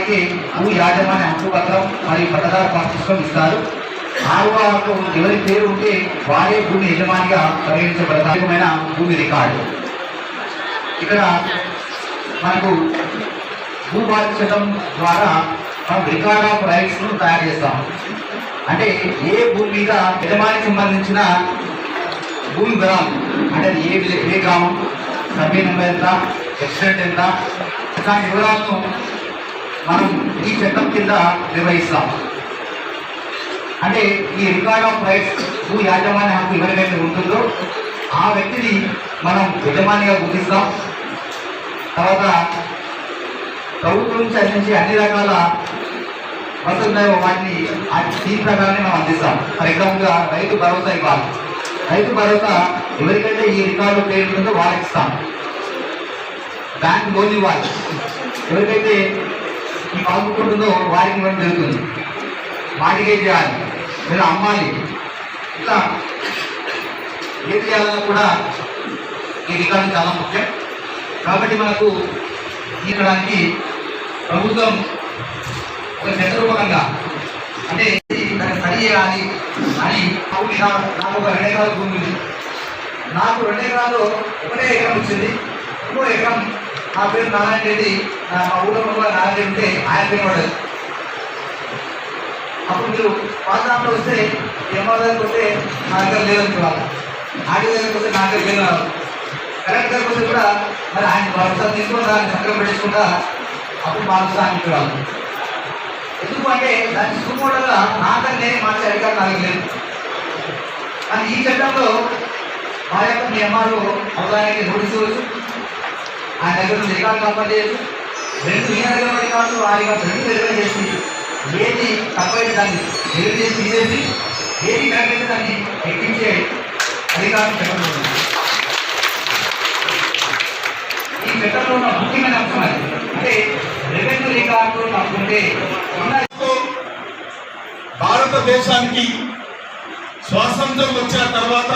వారికి భూ యాజమాన్య హక్కుపత్రం మరియు పట్టదారు పాస్ ఇస్తారు. ఆరవ హక్కు ఎవరి పేరు ఉంటే వారే భూమి యజమానిగా పరిగణించబడతారు భూమి రికార్డు. ఇక్కడ మనకు భూ బాధ్యతం ద్వారా మనం రికార్డ్ ఆఫ్ రైట్స్ను తయారు చేస్తాం. అంటే ఏ భూమి మీద యజమానికి సంబంధించిన భూమి వివరాలు అంటే ఏ విలే- ఏ గ్రామం? సభ్య నెంబర్ ఎంత? ఎక్సిడెంట్ ఎంత? ఇట్లాంటి వివరాలను మనం ఈ చట్టం కింద నిర్వహిస్తాం. అంటే ఈ రికార్డ్ ఆఫ్ రైట్స్ భూ యాజమాన్య హక్కు ఎవరికైతే ఉంటుందో ఆ వ్యక్తిని మనం యజమానిగా గుర్తిస్తాం. తర్వాత ప్రభుత్వం నుంచి అందించే అన్ని రకాల వసతులు వాటిని దీని ప్రకారమే మనం అందిస్తాం. ఫర్ ఎగ్జాంపుల్గా రైతు భరోసా ఇవ్వాలి. రైతు భరోసా ఎవరికైతే ఈ రికార్డు పేరు ఉంటుందో వాళ్ళకి ఇస్తాం. బ్యాంక్ లోన్ ఇవ్వాలి. ఎవరికైతే ఈ పాస్బుక్ ఉంటుందో వారికి ఇవ్వడం జరుగుతుంది. వాటికే చేయాలి. లేదా అమ్మాలి. ఇట్లా ఏం చేయాలన్నా కూడా ఈ రికార్డు చాలా ముఖ్యం. కాబట్టి మనకు తీయడానికి ప్రభుత్వం ఒక చంద్రరూపకంగా అంటే దాన్ని సరి చేయాలి అని అవును, నాకు ఒక రెండు ఎకరాల భూమి నాకు రెండు ఎకరాలు ఒకటే ఎకరం వచ్చింది. ఇంకో ఎకరం నా పేరు నారాయణ రెడ్డి. నా మా ఊళ్ళో కూడా నారాయణ రెడ్డి ఉంటే ఆయన పేరు పడదు అప్పుడు మీరు పాత్రలో వస్తే ఎంఆర్ దగ్గరికి వస్తే నా దగ్గర లేదని వాళ్ళు. ఆడి దగ్గరకు వస్తే నా దగ్గర లేదు కరెక్ట్ దగ్గరికి వస్తే కూడా మరి ఆయన భరోసా తీసుకుని దాన్ని సంకలం పెట్టించుకుంటా అప్పుడు మారుస్తా అని వాళ్ళు. ఎందుకు అంటే దాన్ని నా నాకన్నే మార్చే అధికారం నాకు లేదు. కానీ ఈ చట్టంలో మా యొక్క నియమాలు అవదానికి నోటీసు ఆయన దగ్గర నుంచి రికార్డు కంపల్ రెండు ఈయన దగ్గర ఉన్న రికార్డు ఆ రెండు వెరిఫై చేసింది. ఏది తప్పైతే దాన్ని వెరిఫై చేసి తీసేసి ఏది కరెక్ట్ దాన్ని ఎక్కించే అధికారం చట్టంలో ఈ చట్టంలో ఉన్న ముఖ్యమైన అంశం అది. అంటే రెవెన్యూ రికార్డు తప్పుంటే ఉన్న భారతదేశానికి స్వాతంత్రం వచ్చిన తర్వాత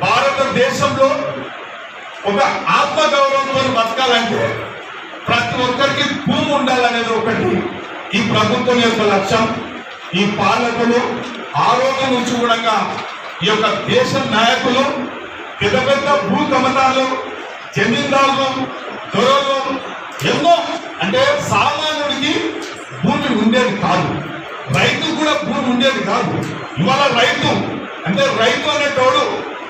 భారతదేశంలో ఒక ఆత్మగౌరవంతో బతకాలంటే ప్రతి ఒక్కరికి భూమి ఉండాలనేది ఒకటి. ఈ ప్రభుత్వం యొక్క లక్ష్యం ఈ పాలకులు ఆరోగ్యం నుంచి కూడా ఈ యొక్క దేశ నాయకులు పెద్ద పెద్ద భూ కమతాలు జమీందారులు దొరలు ఎన్నో అంటే సామాన్యుడికి భూమి ఉండేది కాదు. రైతు కూడా భూమి ఉండేది కాదు. ఇవాళ రైతు అంటే రైతు అనేటోడు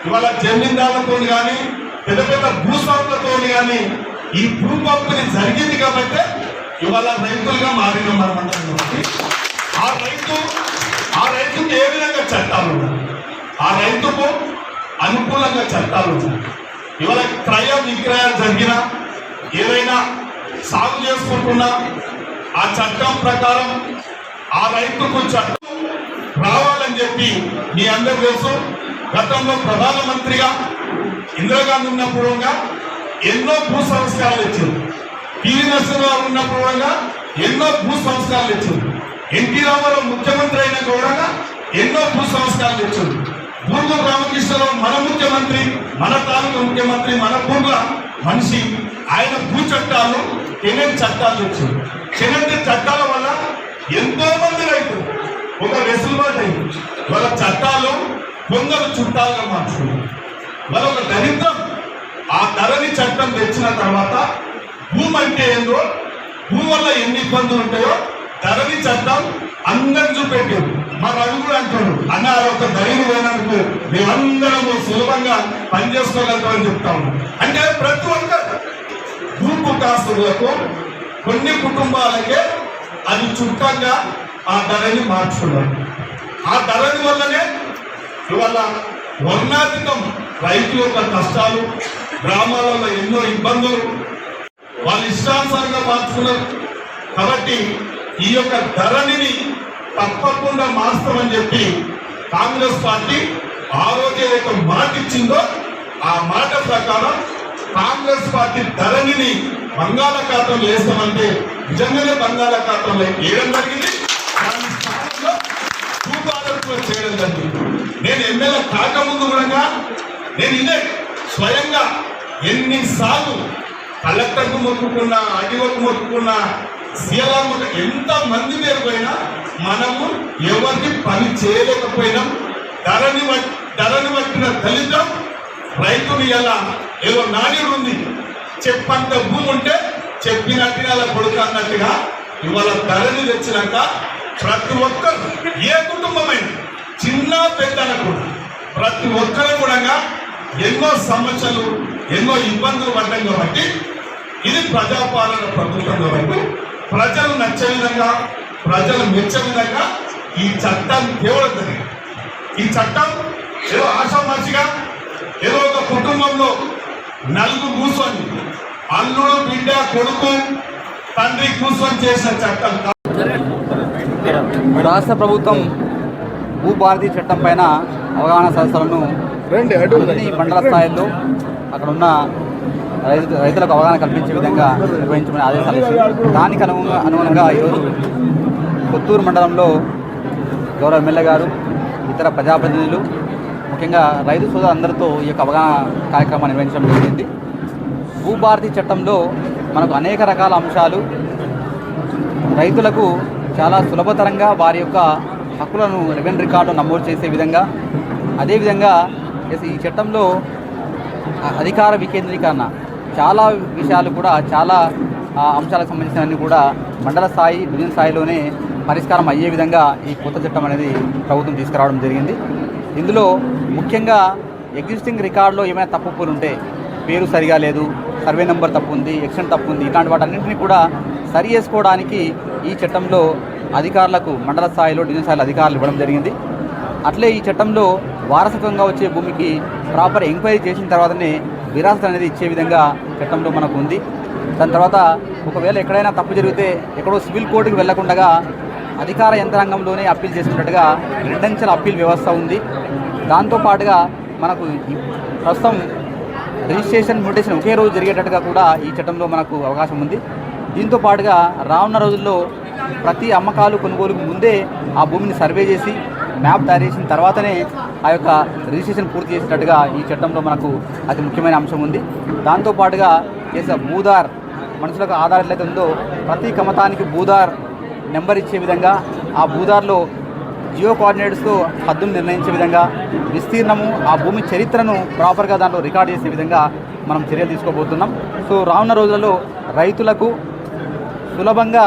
ఇవాళ జమీందారులతో కానీ పెద్ద పెద్ద భూస్వాములతో కానీ ఈ భూ పంపిణీ జరిగింది కాబట్టి ఇవాళ రైతులుగా మారిన మనం ఆ రైతు ఆ రైతుకు ఏ విధంగా చట్టాలు ఉన్నాయి? ఆ రైతుకు అనుకూలంగా చట్టాలు ఉన్నాయి. ఇవాళ క్రయ విక్రయాలు జరిగినా ఏదైనా సాగు చేసుకుంటున్నా ఆ చట్టం ప్రకారం ఆ రైతుకు చట్టం రావాలని చెప్పి మీ అందరు తెలుసు. గతంలో ప్రధానమంత్రిగా ఇందిరాగాంధీ ఉన్నప్పుడు కూడా ఎన్నో భూ సంస్కారాలు ఇచ్చింది పివి నరసింహరావు ఉన్నప్పుడు కూడా ఎన్నో భూ సంస్కారాలు ఇచ్చింది ఎన్టీ రామారావు ముఖ్యమంత్రి అయిన కూడా ఎన్నో భూ సంస్కారాలు ఇచ్చింది బూర్గు రామకృష్ణరావు మన ముఖ్యమంత్రి మన తాలూకా ముఖ్యమంత్రి మన బూర్ల మనిషి. ఆయన భూ చట్టాలు కెనెన్ చట్టాలు తెచ్చింది కెనెన్ చట్టాల వల్ల ఎంతో మంది రైతులు ఒక వెసులుబాటు అయింది వాళ్ళ చట్టాలు కొందరు చుట్టాలుగా మార్చుకున్నారు. మరొక ఒక దరిద్రం. ఆ ధరని చట్టం తెచ్చిన తర్వాత భూమి అంటే ఏందో భూమి వల్ల ఎన్ని ఇబ్బందులు ఉంటాయో ధరని చట్టం అందరికి చూపెట్టారు మా రవి కూడా అంటాడు అన్న ఒక ధైర్యం పోయినందుకు మేమందరము సులభంగా పనిచేసుకోగలుగుతామని చెప్తాము అంటే ప్రతి ఒక్క భూపు కొన్ని కుటుంబాలకే అది చుట్టంగా ఆ ధరని మార్చుకున్నారు. ఆ ధరని వల్లనే ఇవాళ వర్ణాతీతం రైతు యొక్క కష్టాలు గ్రామాలలో ఎన్నో ఇబ్బందులు వాళ్ళు ఇష్టానుసారంగా మార్చుకున్నారు. కాబట్టి ఈ యొక్క ధరణిని తప్పకుండా మార్చమని చెప్పి కాంగ్రెస్ పార్టీ ఆ రోజే ఒక మాట ఇచ్చిందో ఆ మాట ప్రకారం కాంగ్రెస్ పార్టీ ధరణిని బంగాళాఖాతంలో వేస్తామంటే నిజంగానే బంగాళాఖాతంలో వేయడం జరిగింది. దాని చేయడం జరిగింది. నేను ఎమ్మెల్యే కాకముందు కూడా నేను ఇదే స్వయంగా ఎన్నిసార్లు కలెక్టర్కు మొక్కుకున్నా అడిగోకు మొక్కుకున్నా సీఎం ఎంత మంది పేరు పోయినా మనము ఎవరికి పని చేయలేకపోయినాం. ధరని ధరని పట్టిన దళితం రైతుని ఎలా ఏదో నాణ్యుడు ఉంది. చెప్పంత భూమి ఉంటే చెప్పినట్టుగా అలా కొడుకు అన్నట్టుగా ఇవాళ ధరని తెచ్చినాక ప్రతి ఒక్కరు ఏ కుటుంబమైనా చిన్న పెద్ద కూడా ప్రతి ఒక్కరు కూడా ఎన్నో సమస్యలు ఎన్నో ఇబ్బందులు పడ్డం కాబట్టి ఇది ప్రజాపాలన ప్రభుత్వం కాబట్టి ప్రజలు నచ్చే విధంగా ప్రజలు మెచ్చే విధంగా ఈ చట్టం కేవలం జరిగింది ఈ చట్టం ఏదో ఆషామాషిగా ఏదో ఒక కుటుంబంలో నలుగురు కూర్చొని అల్లుడు బిడ్డ కొడుకు తండ్రి కూర్చొని చేసిన చట్టం రాష్ట్ర ప్రభుత్వం భూభారతి చట్టం పైన అవగాహన సదస్సులను అన్ని మండల స్థాయిలో అక్కడ ఉన్న రైతు రైతులకు అవగాహన కల్పించే విధంగా నిర్వహించమని ఆదేశాలు దానికి అనుగుణంగా అనుగుణంగా ఈరోజు కొత్తూరు మండలంలో గౌరవ ఎమ్మెల్యే గారు ఇతర ప్రజాప్రతినిధులు ముఖ్యంగా రైతు సోదరులందరితో ఈ యొక్క అవగాహన కార్యక్రమాన్ని నిర్వహించడం జరిగింది. భూభారతి చట్టంలో మనకు అనేక రకాల అంశాలు రైతులకు చాలా సులభతరంగా వారి యొక్క హక్కులను రెవెన్యూ రికార్డు నమోదు చేసే విధంగా అదేవిధంగా ఎస్ ఈ చట్టంలో అధికార వికేంద్రీకరణ చాలా విషయాలు కూడా చాలా ఆ, అంశాలకు సంబంధించినవన్నీ కూడా మండల స్థాయి డివిజన్ స్థాయిలోనే పరిష్కారం అయ్యే విధంగా ఈ కొత్త చట్టం అనేది ప్రభుత్వం తీసుకురావడం జరిగింది. ఇందులో ముఖ్యంగా ఎగ్జిస్టింగ్ రికార్డులో ఏమైనా తప్పులు ఉంటే పేరు సరిగా లేదు సర్వే నెంబర్ తప్పు ఉంది ఎక్షన్ తప్పు ఉంది ఇలాంటి వాటన్నింటినీ కూడా సరి చేసుకోవడానికి ఈ చట్టంలో అధికారులకు మండల స్థాయిలో డివిజన్ స్థాయిలో అధికారులు ఇవ్వడం జరిగింది. అట్లే ఈ చట్టంలో వారసత్వంగా వచ్చే భూమికి ప్రాపర్ ఎంక్వైరీ చేసిన తర్వాతనే విరాసత అనేది ఇచ్చే విధంగా చట్టంలో మనకు ఉంది. దాని తర్వాత ఒకవేళ ఎక్కడైనా తప్పు జరిగితే ఎక్కడో సివిల్ కోర్టుకు వెళ్ళకుండా అధికార యంత్రాంగంలోనే అప్పీల్ చేసుకున్నట్టుగా రెండంచెల అప్పీల్ వ్యవస్థ ఉంది. దాంతోపాటుగా మనకు ప్రస్తుతం రిజిస్ట్రేషన్ మ్యూటేషన్ ఒకే రోజు జరిగేటట్టుగా కూడా ఈ చట్టంలో మనకు అవకాశం ఉంది. దీంతో పాటుగా రానున్న రోజుల్లో ప్రతి అమ్మకాలు కొనుగోలుకు ముందే ఆ భూమిని సర్వే చేసి మ్యాప్ తయారు చేసిన తర్వాతనే ఆ యొక్క రిజిస్ట్రేషన్ పూర్తి చేసినట్టుగా ఈ చట్టంలో మనకు అతి ముఖ్యమైన అంశం ఉంది. దాంతో పాటుగా చేసే భూదార్ మనుషులకు ఆధార్ ఎట్లయితే ఉందో ప్రతి కమతానికి భూదార్ నెంబర్ ఇచ్చే విధంగా ఆ భూదార్లో జియో కోఆర్డినేట్స్తో హద్దును నిర్ణయించే విధంగా విస్తీర్ణము ఆ భూమి చరిత్రను ప్రాపర్గా దాంట్లో రికార్డ్ చేసే విధంగా మనం చర్యలు తీసుకోబోతున్నాం. సో రానున్న రోజులలో రైతులకు సులభంగా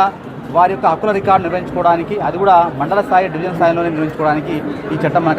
వారి యొక్క హక్కుల రికార్డు నిర్వహించుకోవడానికి అది కూడా మండల స్థాయి డివిజన్ స్థాయిలో నిర్వహించుకోవడానికి ఈ చట్టం మనకు